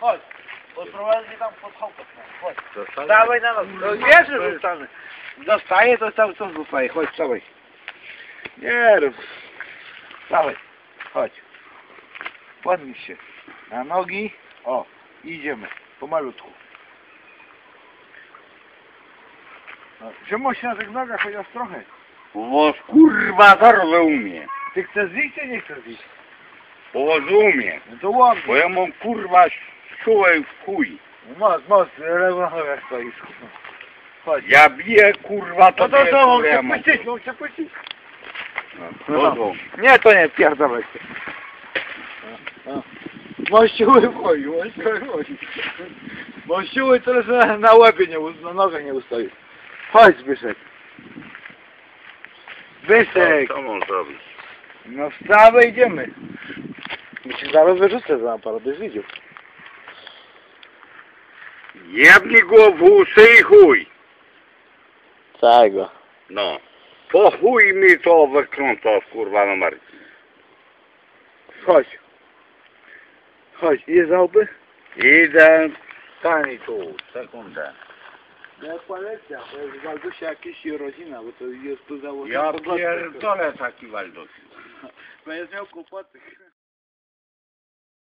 Chodź. Odprowadzę tam pod chałupę. Chodź. Zostań. Dawaj na nos. No wiesz, że zostanę. Zostaje, to cały czas zostaje. Chodź, wstawaj. Nie rób. Wstawaj. Chodź. Podnieś się. Na nogi. O, idziemy. Pomalutku. No, Trzymasz się na tych nogach chociaż trochę. Bo kurwa zarwę umie. Ty chcesz zjeść, czy nie chcesz zjeść? Bo umie. No to łap. Bo ja mam kurwa czułej w chuj. Moc, moc, lewo na nogach stoisz. Chodź. Ja biję kurwa to No to co, on chce puścić, on chce puścić. No, to to. Nie, to nie, pierdolę się. Mościły wchodzi, mościły wchodzi. Mościły tyle, że na, na łebie nie, na nogę nie ustaje. Chodź Zbyszek. Zbyszek, Co mam zrobić? no wstawaj, idziemy. My się zaraz wyrzucę za aparat, już widział. Jebnij go w uszy i chuj. Całego. No. Po chuj mi to wykręca kurwa numerki. Chodź. Chodź, idzie za łby? Idę. Stani tu, sekundę. Ja polecam, to jest Waldusia jakieś rodzina, bo to jest tu założone. Ja pierdolę taki Waldusi. Będziesz miał kłopoty.